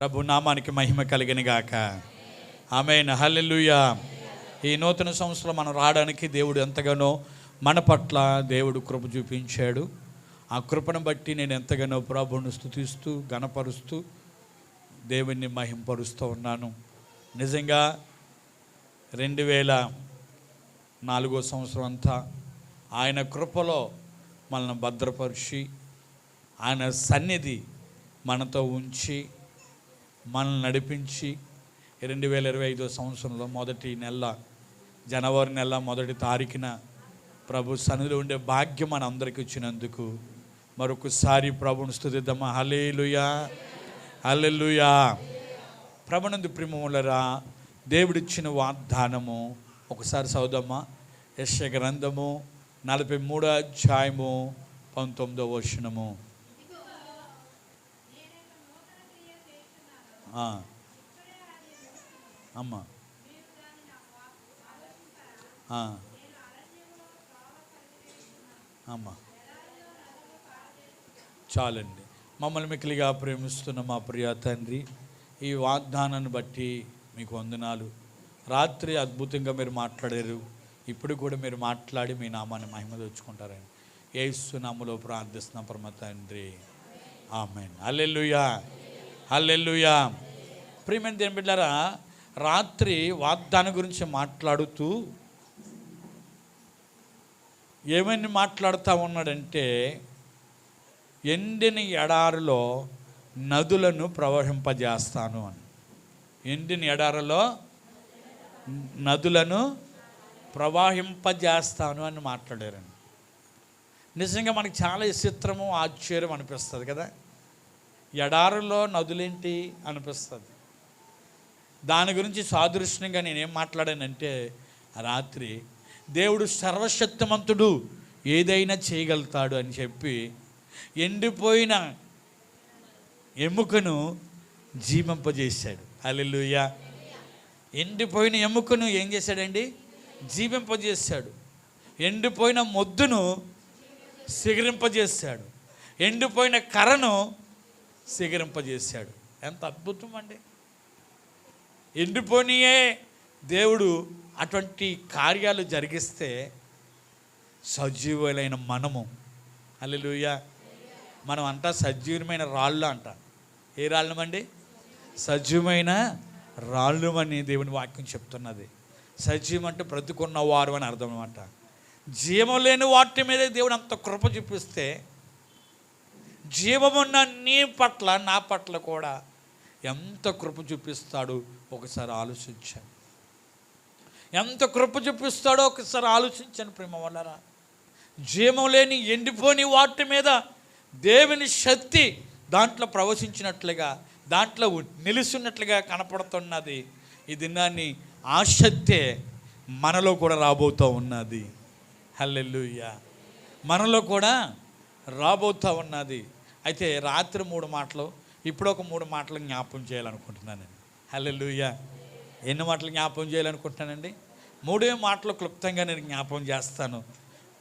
ప్రభు నామానికి మహిమ కలిగిన గాక. ఆమె హల్లెలూయా. ఈ నూతన సంవత్సరం మనం రావడానికి దేవుడు ఎంతగానో మన పట్ల దేవుడు కృప చూపించాడు. ఆ కృపను బట్టి నేను ఎంతగానో ప్రభుని స్థుతిస్తూ గణపరుస్తూ దేవుణ్ణి మహింపరుస్తూ ఉన్నాను. నిజంగా రెండు వేల నాలుగో సంవత్సరం అంతా ఆయన కృపలో మనల్ని భద్రపరిచి ఆయన సన్నిధి మనతో ఉంచి మనల్ని నడిపించి రెండు వేల ఇరవై ఐదో సంవత్సరంలో మొదటి నెల జనవరి నెల మొదటి తారీఖున ప్రభు సన్నిధిలో ఉండే భాగ్యం మన అందరికి ఇచ్చినందుకు మరొకసారి ప్రభుని స్థుతిద్దామా హలేలుయా హలెలుయా ప్రభునందు ప్రేమములరా దేవుడిచ్చిన వాగ్దానము ఒకసారి చదువుదామా? యశ గ్రంథము నలభై మూడో అధ్యాయము పంతొమ్మిదో వచనము. అమ్మా. అమ్మ అమ్మా. చాలండి. మమ్మల్ని మిక్కిలిగా ప్రేమిస్తున్న మా ప్రియ తండ్రి ఈ వాగ్దానాన్ని బట్టి మీకు వందనాలు. రాత్రి అద్భుతంగా మీరు మాట్లాడారు. ఇప్పుడు కూడా మీరు మాట్లాడి మీ నామాన్ని మహిమ తెచ్చుకుంటారని ఏసు ప్రార్థిస్తున్నాం పరమ తండ్రి. ఆమెన్. అల్లెల్లుయా అల్లెల్లుయా ప్రియమైన దేని బిడ్డారా రాత్రి వాగ్దానం గురించి మాట్లాడుతూ ఏమని మాట్లాడుతూ ఉన్నాడంటే ఎండిన ఎడారిలో నదులను ప్రవహింపజేస్తాను అని. ఎండిన ఎడారిలో నదులను ప్రవాహింపజేస్తాను అని మాట్లాడారండి. నిజంగా మనకి చాలా విచిత్రము ఆశ్చర్యం అనిపిస్తుంది కదా. ఎడారిలో నదులేంటి అనిపిస్తుంది. దాని గురించి సాదృశ్యంగా నేనేం మాట్లాడానంటే రాత్రి దేవుడు సర్వశక్తిమంతుడు ఏదైనా చేయగలుగుతాడు అని చెప్పి ఎండిపోయిన ఎముకను జీవింపజేశాడు. అల్లెలుయ ఎండిపోయిన ఎముకను ఏం చేశాడండి? జీవింపజేశాడు. ఎండిపోయిన మొద్దును సిగరింపజేశాడు. ఎండిపోయిన కర్రను సిగరింపజేశాడు. ఎంత అద్భుతం అండి. ఎండిపోనియే. దేవుడు అటువంటి కార్యాలు జరిగిస్తే సజీవులైన మనము. అల్లెలుయ్య మనం అంటా సజీవమైన రాళ్ళు అంట. ఏ రాళ్ళమండి? సజీవమైన రాళ్ళు అని దేవుని వాక్యం చెప్తున్నది. సజీవం అంటే బ్రతుకున్న వారు అని అర్థం అనమాట. జీవం లేని వాటి మీద దేవుడు అంత కృప చూపిస్తే జీవమున్న నీ పట్ల నా పట్ల కూడా ఎంత కృప చూపిస్తాడు ఒకసారి ఆలోచించాను ఎంత కృప చూపిస్తాడో ఒకసారి ఆలోచించాను ప్రేమ వల్లరా జీవం లేని ఎండిపోని వాటి మీద దేవుని శక్తి దాంట్లో ప్రవశించినట్లుగా దాంట్లో నిలుస్తున్నట్లుగా కనపడుతున్నది. ఈ దినాన్ని ఆ శక్తే మనలో కూడా రాబోతూ ఉన్నది. హల్లెలూయ. మనలో కూడా రాబోతూ ఉన్నది. అయితే రాత్రి మూడు మాటలు ఇప్పుడు ఒక మూడు మాటలు జ్ఞాపకం చేయాలనుకుంటున్నానండి హల్లెలూయ. ఎన్ని మాటలు జ్ఞాపకం చేయాలనుకుంటున్నానండి? మూడే మాటలు క్లుప్తంగా నేను జ్ఞాపకం చేస్తాను.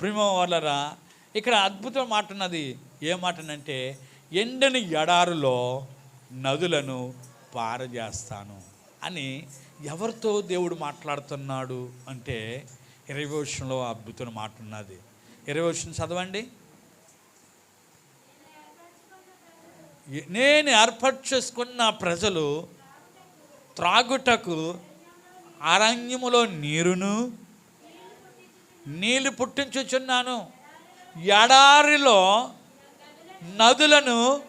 ప్రేమ ఇక్కడ అద్భుతం మాట ఉన్నది ఏ మాటనంటే ఎండని ఎడారులో నదులను పారజేస్తాను అని ఎవరితో దేవుడు మాట్లాడుతున్నాడు అంటే ఇరవై వర్షంలో అద్భుతమైన మాట ఉన్నది ఇరవై వర్షం చదవండి. నేను ఏర్పాటు చేసుకున్న ప్రజలు త్రాగుటకు అరణ్యములో నీరును నీళ్ళు పుట్టించుచున్నాను. ఎడారిలో నదులను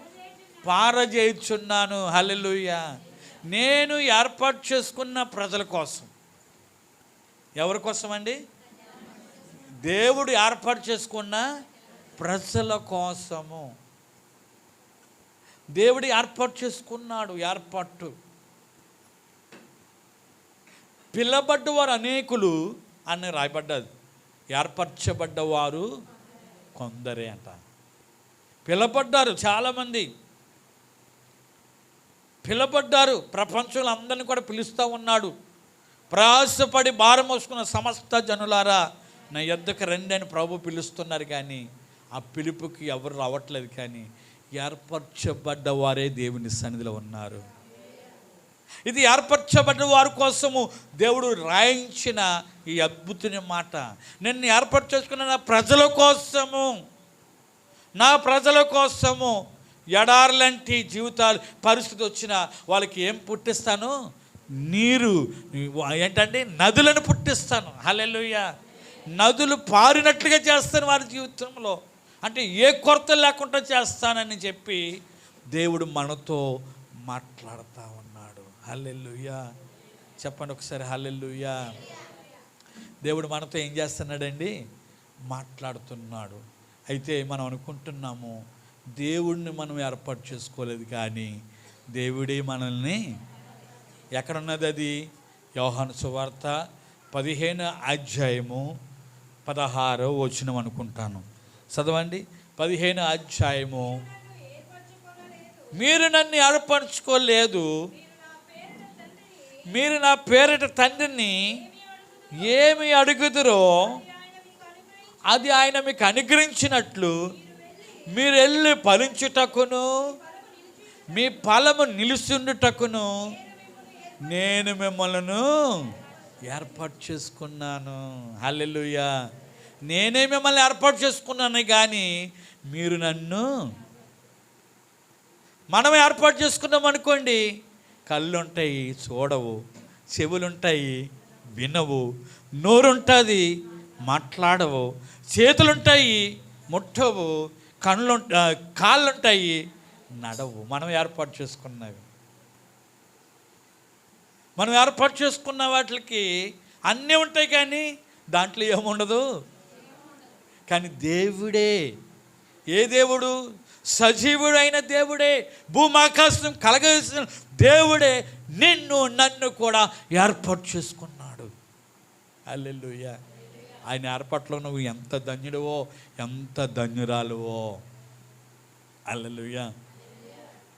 పారజేయుచున్నాను. హలెలుయ్య నేను ఏర్పాటు చేసుకున్న ప్రజల కోసం. ఎవరి కోసం అండి దేవుడు ఏర్పాటు చేసుకున్న ప్రజల కోసము. దేవుడు ఏర్పాటు చేసుకున్నాడు ఏర్పాటు. పిల్లబడ్డవారు అనేకులు అని రాయబడ్డది. ఏర్పరచబడ్డవారు కొందరే అంట. పిలబడ్డారు చాలామంది. పిలబడ్డారు ప్రపంచంలో అందరిని కూడా పిలుస్తూ ఉన్నాడు. ప్రయాసపడి భారం మోసుకున్న సమస్త జనులారా నా యొద్దకు రండి అని ప్రభు పిలుస్తున్నారు కానీ ఆ పిలుపుకి ఎవరు రావట్లేదు కానీ ఏర్పరచబడ్డ వారే దేవుని సన్నిధిలో ఉన్నారు. ఇది ఏర్పరచబడ్డ వారి కోసము దేవుడు రాయించిన ఈ అద్భుతమైన మాట. నిన్ను ఏర్పాటు చేసుకున్న నా ప్రజల కోసము నా ప్రజల కోసము ఎడార్లంటి జీవితాలు పరిస్థితి వచ్చిన వాళ్ళకి ఏం పుట్టిస్తాను? నీరు. ఏంటంటే నదులను పుట్టిస్తాను. హలెలుయ్య నదులు పారినట్లుగా చేస్తాను వారి జీవితంలో. అంటే ఏ కొరత లేకుండా చేస్తానని చెప్పి దేవుడు మనతో మాట్లాడుతూ ఉన్నాడు. హల్లెల్లుయ్యా చెప్పండి ఒకసారి హల్లెల్లుయ్యా దేవుడు మనతో ఏం చేస్తున్నాడండి? మాట్లాడుతున్నాడు. అయితే మనం అనుకుంటున్నాము దేవుడిని మనం ఏర్పాటు చేసుకోలేదు కానీ దేవుడే మనల్ని ఎక్కడున్నది అది? యోహాను సువార్త పదిహేను అధ్యాయము పదహారో వచనం అనుకుంటాను. చదవండి. పదిహేను అధ్యాయము. మీరు నన్ను ఏర్పరచుకోలేదు మీరు నా పేరిట తండ్రిని ఏమి అడుగుదురో అది ఆయన మీకు అనుగ్రహించినట్లు మీరు వెళ్ళి ఫలించుటకును మీ ఫలము నిలుచుండుటకును నేను మిమ్మల్ని ఏర్పాటు చేసుకున్నాను. హల్లెలుయా. నేనే మిమ్మల్ని ఏర్పాటు చేసుకున్నాను కానీ మీరు నన్ను మనం ఏర్పాటు చేసుకున్నాం అనుకోండి. కళ్ళుంటాయి చూడవు చెవులుంటాయి వినవు నోరుంటుంది మాట్లాడవు చేతులుంటాయి ముట్టవు కళ్ళు కాళ్ళుంటాయి నడవు. మనం ఏర్పాటు చేసుకున్నవి. మనం ఏర్పాటు చేసుకున్న వాటికి అన్నీ ఉంటాయి కానీ దాంట్లో ఏముండదు? కానీ దేవుడే ఏ దేవుడు? సజీవుడైన దేవుడే భూమాకాశం కలగవేసిన దేవుడే నిన్ను నన్ను కూడా ఏర్పాటు చేసుకున్నాడు. అల్లెలుయ్య ఆయన ఏర్పాట్లో నువ్వు ఎంత ధన్యుడువో ఎంత ధన్యురాలువో. అల్లెలుయ్య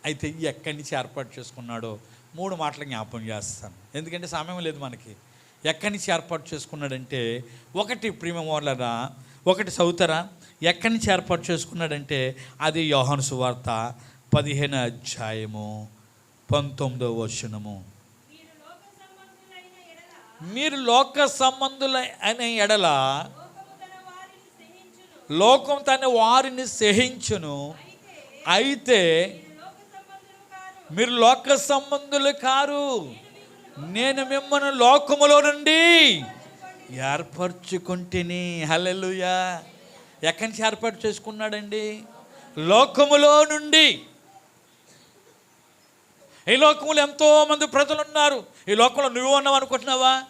అయితే ఎక్కడి నుంచి ఏర్పాటు చేసుకున్నాడో మూడు మాటలు జ్ఞాపం చేస్తాను. ఎందుకంటే సమయం లేదు మనకి. ఎక్కడి నుంచి ఏర్పాటు చేసుకున్నాడంటే ఒకటి ప్రీమియం వాళ్ళరా ఒకటి సౌతరా ఎక్కడి నుంచి ఏర్పాటు చేసుకున్నాడంటే అది యోహాను సువార్త పదిహేను అధ్యాయము పంతొమ్మిదో వచనము. మీరు లోక సంబంధుల అనే ఎడల లోకం తన వారిని సహించును. అయితే మీరు లోక సంబంధులు కారు. నేను మిమ్మల్ని లోకములో నుండి ఏర్పరచుకుంటేని. హల్లెలూయా. ఎక్కడి నుంచి ఏర్పాటు చేసుకున్నాడండి? లోకములో నుండి. ఈ లోకంలో ఎంతోమంది ప్రజలు ఉన్నారు ఈ లోకంలో నువ్వు ఉన్నావు అనుకుంటున్నావా?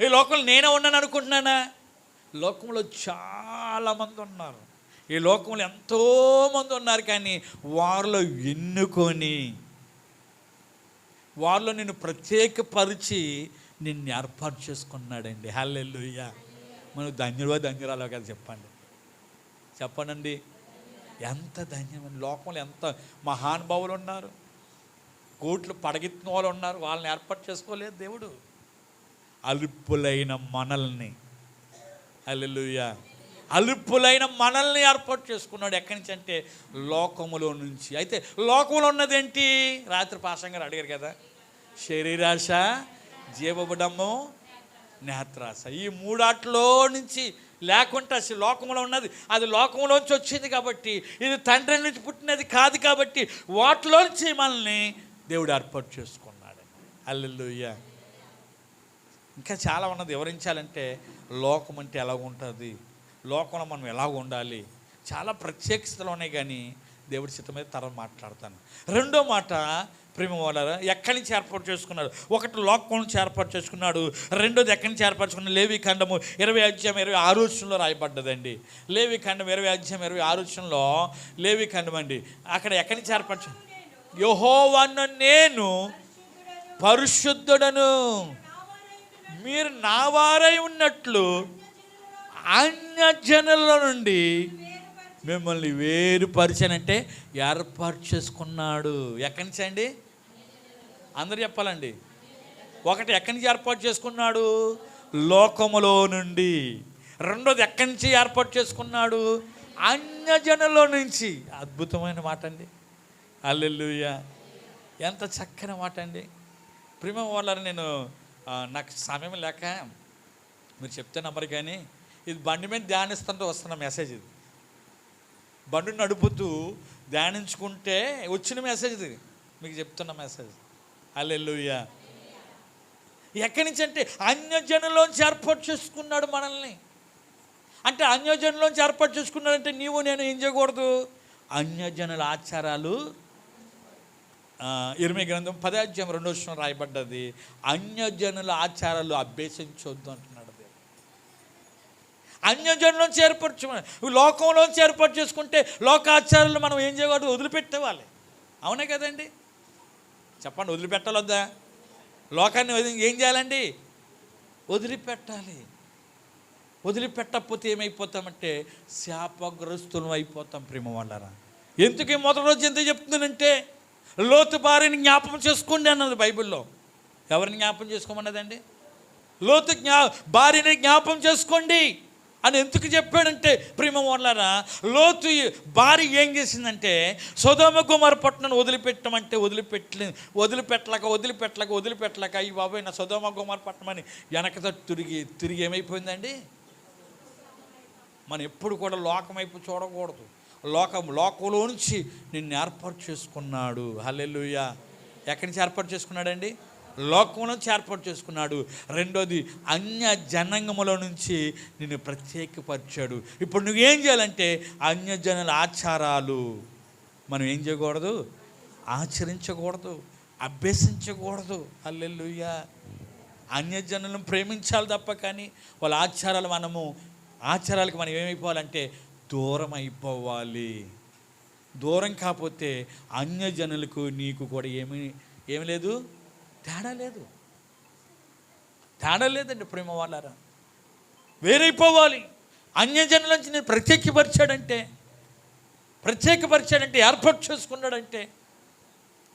ఈ లోకంలో నేనే ఉన్నాను అనుకుంటున్నానా? లోకంలో చాలామంది ఉన్నారు. ఈ లోకంలో ఎంతోమంది ఉన్నారు కానీ వారిలో ఎన్నుకొని వారిలో నేను ప్రత్యేకపరిచి నిన్ను ఏర్పాటు చేసుకున్నాడండి. హల్లెలూయ. మనం ధన్యుడో ధన్యురాలో కదా చెప్పండి. చెప్పనండి. ఎంత ధన్యమైన లోకంలో ఎంత మహానుభావులు ఉన్నారు. కోట్లు పడగెత్తిన వాళ్ళు ఉన్నారు. వాళ్ళని ఏర్పాటు చేసుకోలేదు దేవుడు. అలుపులైన మనల్ని. హల్లెలూయ. అలుపులైన మనల్ని ఏర్పాటు చేసుకున్నాడు. ఎక్కడి నుంచి అంటే లోకములో నుంచి. అయితే లోకంలో ఉన్నదేంటి రాత్రి పాషం గారు అడిగారు కదా. శరీరాశ జీవబడము నేత్రాస ఈ మూడాట్లో నుంచి లేకుంటే అసలు లోకంలో ఉన్నది. అది లోకంలోంచి వచ్చింది కాబట్టి ఇది తండ్రి నుంచి పుట్టినది కాదు కాబట్టి వాటిలోంచి మనల్ని దేవుడు ఏర్పాటు చేసుకున్నాడు. అల్లెలుయ్య ఇంకా చాలా ఉన్నది. వివరించాలంటే లోకం అంటే ఎలా ఉంటుంది? లోకంలో మనం ఎలా ఉండాలి? చాలా ప్రత్యేకతలు ఉన్నాయి కానీ దేవుడి చిత్తం మీద తరం మాట్లాడతాను. రెండో మాట ప్రేమ వాళ్ళ ఎక్కడి నుంచి ఏర్పాటు చేసుకున్నాడు ఒకటి లోకం నుంచి ఏర్పాటు చేసుకున్నాడు. రెండోది ఎక్కడి నుంచి ఏర్పాటు లేవి ఖండము ఇరవై అధ్యాయం ఇరవై ఆరోచనలో రాయబడ్డదండి. లేవి ఖండం ఇరవై అధ్యాయం ఇరవై ఆరోచనలో లేవి ఖండం అండి. అక్కడ ఎక్కడి నుంచి ఏర్పరచు చే- నేను పరిశుద్ధుడను. మీరు నా వారై ఉన్నట్లు అన్య జనుల నుండి మిమ్మల్ని వేరుపరిచానంటే ఏర్పాటు చేసుకున్నాడు. ఎక్కడి నుంచి అండి? అందరు చెప్పాలండి. ఒకటి ఎక్కడి నుంచి ఏర్పాటు చేసుకున్నాడు? లోకములో నుండి. రెండోది ఎక్కడి నుంచి ఏర్పాటు చేసుకున్నాడు? అన్యజనుల నుంచి. అద్భుతమైన మాట అండి అల్లెలుయ్య ఎంత చక్కని మాట అండి ప్రేమ వాళ్ళ నేను నాకు సమయం లేక మీరు చెప్తే నంబర్ కానీ ఇది బండి మీద ధ్యానిస్తుంటే వస్తున్న మెసేజ్ ఇది. బండి నడుపుతూ ధ్యానించుకుంటే వచ్చిన మెసేజ్ ఇది. మీకు చెప్తున్న మెసేజ్ అల్లెలుయ్య ఎక్కడి నుంచి అంటే అన్యజనులోంచి ఏర్పాటు చేసుకున్నాడు మనల్ని. అంటే అన్యజనులోంచి ఏర్పాటు చేసుకున్నాడంటే నీవు నేను ఏం చేయకూడదు? అన్యజనుల ఆచారాలు ఇరవై గ్రంథం పదాధ్యాయం రెండో విషయం రాయబడ్డది. అన్యజనుల ఆచారాలు అభ్యసించొద్దు అంటున్నాడు అన్యజనులోంచి ఏర్పరచు లోకంలోంచి ఏర్పాటు చేసుకుంటే లోకాచారాలు మనం ఏం చేయకూడదు? వదిలిపెట్టేవాలి అవునే కదండి? చెప్పండి వదిలిపెట్టాలొద్దా? లోకాన్ని వదిలి ఏం చేయాలండి? వదిలిపెట్టాలి. వదిలిపెట్టకపోతే ఏమైపోతామంటే శాపగ్రస్తులం అయిపోతాం ప్రేమ వాళ్ళరా ఎందుకు ఈ మొదటి రోజు ఎంత చెప్తున్నానంటే లోతు భార్యని జ్ఞాపకం చేసుకోండి అన్నది బైబిల్లో. ఎవరిని జ్ఞాపకం చేసుకోమన్నదండి? లోతు జ్ఞా భార్యని జ్ఞాపకం చేసుకోండి. అని ఎందుకు చెప్పాడంటే ప్రేమ వాళ్ళరా లోతు భార్య ఏం చేసిందంటే సోదోమ కుమార్ పట్టణం వదిలిపెట్టమంటే వదిలిపెట్టలే వదిలిపెట్టలేక వదిలిపెట్టలేక వదిలిపెట్టలేక ఈ బాబాయ్ నా సోదోమ కుమార్ పట్టణం అని వెనకతో తిరిగి తిరిగి ఏమైపోయిందండి? మనం ఎప్పుడు కూడా లోకమైపు చూడకూడదు. లోకం లోకంలో నుంచి నిన్ను ఏర్పాటు చేసుకున్నాడు. హల్లెలూయా. ఎక్కడి నుంచి ఏర్పాటు చేసుకున్నాడండి? లోకంలో నుంచి ఏర్పాటు చేసుకున్నాడు. రెండోది అన్య జనాంగములో నుంచి నిన్ను ప్రత్యేకపరిచాడు. ఇప్పుడు నువ్వేం చేయాలంటే అన్యజనుల ఆచారాలు మనం ఏం చేయకూడదు? ఆచరించకూడదు. అభ్యసించకూడదు. హల్లెలూయా. అన్యజనులను ప్రేమించాలి తప్ప కానీ వాళ్ళ ఆచారాలు మనము ఆచారాలకు మనం ఏమైపోవాలంటే దూరం అయిపోవాలి. దూరం కాకపోతే అన్యజనులకు నీకు కూడా ఏమి ఏమి లేదు? తేడా లేదు. తేడా లేదండి ప్రేమ వాళ్ళారా? వేరైపోవాలి. అన్యజనుల నుంచి నేను ప్రత్యేకపరిచాడంటే ప్రత్యేకపరిచాడంటే ఏర్పాటు చేసుకున్నాడంటే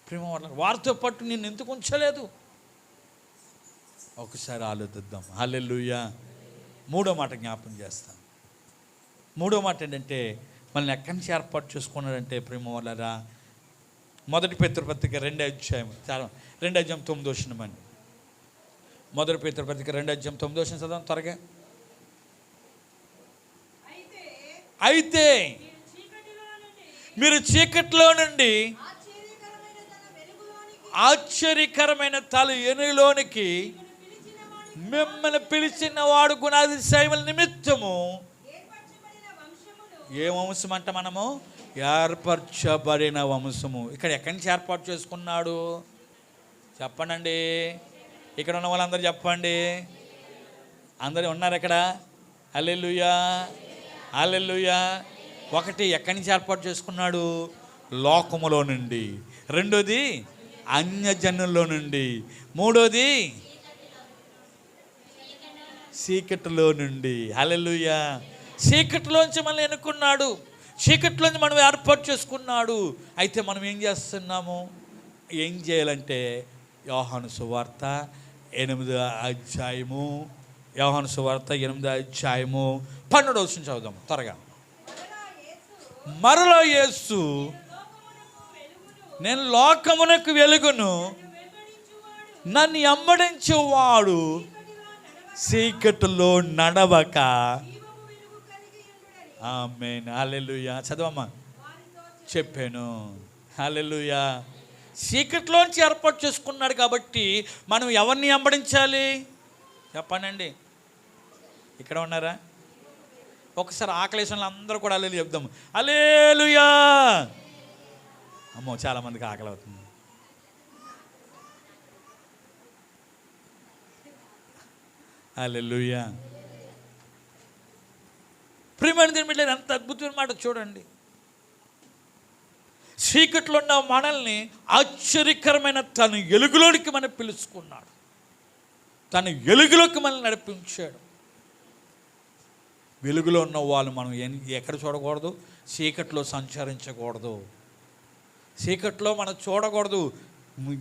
ప్రేమ వాళ్ళారు? వారితో పాటు నేను ఎందుకు ఉంచలేదు? ఒకసారి ఆలోచిద్దాం. హల్లెలూయా. మూడో మాట జ్ఞాపం చేస్తాను. మూడో మాట ఏంటంటే మనల్ని ఎక్కడి నుంచి ఏర్పాటు చేసుకున్నాడంటే ప్రేమ వాళ్ళరా? మొదటి పితృపత్రిక రెండో అధ్యాయం. చాలా రెండో అధ్యాయం తొమ్మిది వచ్చినమండి మొదటి పితృపత్రిక రెండో అధ్యాయం తొమ్మిది వచ్చిన చదవం త్వరగా. అయితే మీరు చీకట్లో నుండి ఆశ్చర్యకరమైన తల ఎనులోనికి మిమ్మల్ని పిలిచిన వాడు గుణాదిశయముల నిమిత్తము. ఏర్పరచబడిన వంశమును ఏ వంశం అంట మనము? ఏర్పరచబడిన వంశము. ఇక్కడ ఎక్కడి నుంచి ఏర్పాటు చేసుకున్నాడు? చెప్పండి ఇక్కడ ఉన్న వాళ్ళందరూ చెప్పండి. అందరూ ఉన్నారు ఇక్కడ? అల్లెల్లుయా అల్లెల్లుయా ఒకటి ఎక్కడి నుంచి ఏర్పాటు చేసుకున్నాడు? లోకములో నుండి. రెండోది అన్యజనుల్లో నుండి. మూడోది చీకటిలో నుండి. హల్లెలూయా. చీకటిలోంచి మళ్ళీ ఎన్నుకున్నాడు? చీకటిలోంచి మనం ఏర్పాటు చేసుకున్నాడు. అయితే మనం ఏం చేస్తున్నాము? ఏం చేయాలంటే యోహాను సువార్త ఎనిమిదో అధ్యాయము. యోహాను సువార్త ఎనిమిదో అధ్యాయము. పన్నెండు వచ్చిన చదువుదాం త్వరగా. మరలా మరలో యేసు నేను లోకమునకు వెలుగును. నన్ను ఎంబడించేవాడు చీకటిలో నడవక ఉండుడని ఆమెన్ హల్లెలూయా చదవమ్మా. చెప్పాను. హాలెలుయా సీక్రెట్లోంచి ఏర్పాటు చేసుకున్నాడు కాబట్టి మనం ఎవరిని వెంబడించాలి? చెప్పానండి ఇక్కడ ఉన్నారా? ఒకసారి ఆకలేసిన అందరూ కూడా అల్లెలు చెప్దాం. అలేలుయా అమ్మో చాలామందికి ఆకలి అవుతుంది. అల్లెలుయా ప్రియమైన దీని మీద ఎంత అద్భుతమైన మాట చూడండి. చీకట్లో ఉన్న మనల్ని ఆశ్చర్యకరమైన తన ఎలుగులోనికి మనం పిలుచుకున్నాడు. తన ఎలుగులోకి మనల్ని నడిపించాడు. వెలుగులో ఉన్న వాళ్ళు మనం ఎక్కడ చూడకూడదు? చీకట్లో సంచరించకూడదు. చీకట్లో మనం చూడకూడదు.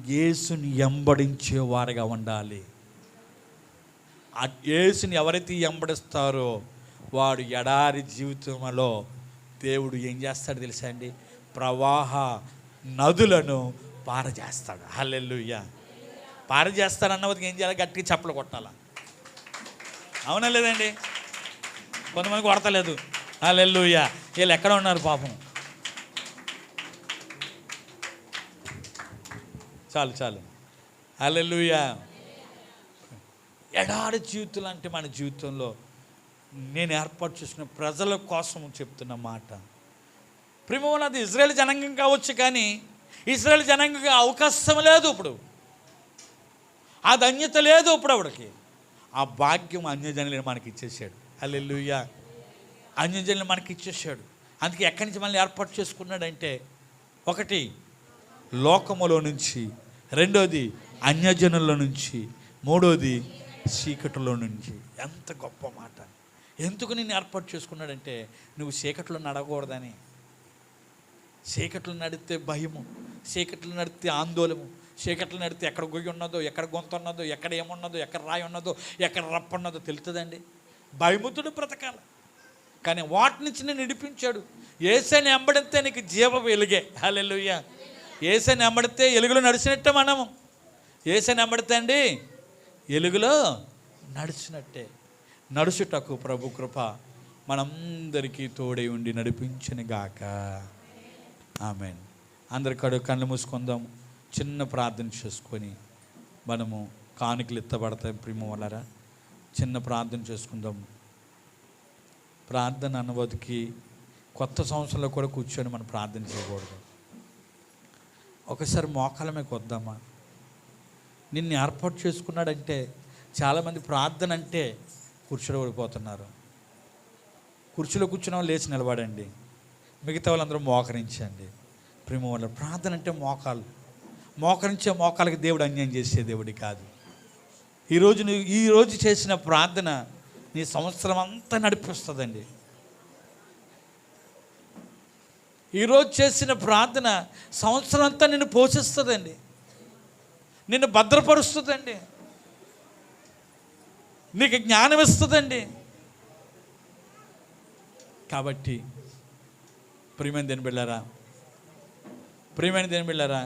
యేసుని ఎంబడించే వారిగా ఉండాలి. ఆ యేసుని ఎవరైతే ఎంబడిస్తారో వాడు ఎడారి జీవితంలో దేవుడు ఏం చేస్తాడు తెలుసా అండి? ప్రవాహ నదులను పారజేస్తాడు. హల్లెలూయా. పార ఏం చేయాలి? గట్టిగా చప్పలు కొట్టాలా? అవునా లేదండి? కొంతమంది కొడతలేదు. అల్లెల్లుయ్య వీళ్ళు ఎక్కడ ఉన్నారు పాపం? చాలు చాలు. అల్లెల్లుయ్య ఎడారి జీవితం అంటే మన జీవితంలో నేను ఏర్పాటు చేసిన ప్రజల కోసం చెప్తున్న మాట. ప్రేమ అది ఇజ్రాయెల్ జనాంగం కావచ్చు కానీ ఇజ్రాయెల్ జనాంగంగా అవకాశం లేదు ఇప్పుడు. ఆ ధన్యత లేదు ఇప్పుడు ఆవిడకి. ఆ భాగ్యం అన్యజనులు మనకి ఇచ్చేసాడు అల్లెల్లుయ్య అన్యజనులు మనకి ఇచ్చేసాడు అందుకే ఎక్కడి నుంచి మనల్ని ఏర్పాటు చేసుకున్నాడంటే ఒకటి లోకములో నుంచి. రెండోది అన్యజనుల నుంచి. మూడోది చీకటిలో నుంచి. ఎంత గొప్ప మాట. ఎందుకు నేను ఏర్పాటు చేసుకున్నాడంటే నువ్వు చీకట్లో నడవకూడదని. చీకట్లు నడితే భయము చీకట్లు నడితే ఆందోళము చీకట్లు నడితే ఎక్కడ గొయ్యి ఉన్నదో ఎక్కడ గొంత ఉన్నదో ఎక్కడ ఏమున్నదో ఎక్కడ రాయి ఉన్నదో ఎక్కడ రప్ప ఉన్నదో తెలుస్తుందండి భయముతుడు బ్రతకాల. కానీ వాటి నుంచి నేను నడిపించాడు. ఏసైని ఎంబడితే నీకు జీవ వెలుగే. హలెలుయ్య ఏసైని ఎంబడితే ఎలుగులో నడిచినట్టే మనము. ఏసైని ఎంబడితే అండి ఎలుగులో నడిచినట్టే. నడుచుటకు ప్రభు కృప మనందరికీ తోడై ఉండి నడిపించని గాక. ఆమెన్. అందరి కడు కళ్ళు మూసుకుందాం. చిన్న ప్రార్థన చేసుకొని మనము కానుకలు ఎత్తబడతాయి ప్రేమ వలరా చిన్న ప్రార్థన చేసుకుందాం. ప్రార్థన అనువదికి కొత్త సంవత్సరంలో కూడా కూర్చొని మనం ప్రార్థన చేయకూడదు. ఒకసారి మోకాల కొద్దామా? వద్దామా నిన్ను ఏర్పాటు చేసుకున్నాడంటే చాలామంది ప్రార్థన అంటే కూర్చోలో ఓడిపోతున్నారు కుర్చీలో కూర్చున్న వాళ్ళు లేచి నిలబడండి. మిగతా వాళ్ళందరూ మోకరించండి. ప్రేమ వాళ్ళ ప్రార్థన అంటే మోకాలు మోకరించే మోకాలకి దేవుడు అన్యాయం చేసే దేవుడి కాదు. ఈరోజు నువ్వు ఈరోజు చేసిన ప్రార్థన నీ సంవత్సరం అంతా నడిపిస్తుందండి. ఈరోజు చేసిన ప్రార్థన సంవత్సరం అంతా నిన్ను పోషిస్తుందండి. నిన్ను భద్రపరుస్తుందండి. నీకు జ్ఞానం ఇస్తుందండి. కాబట్టి ప్రియమైన దేని బిళ్ళారా ప్రియమైన దేని బిళ్ళారా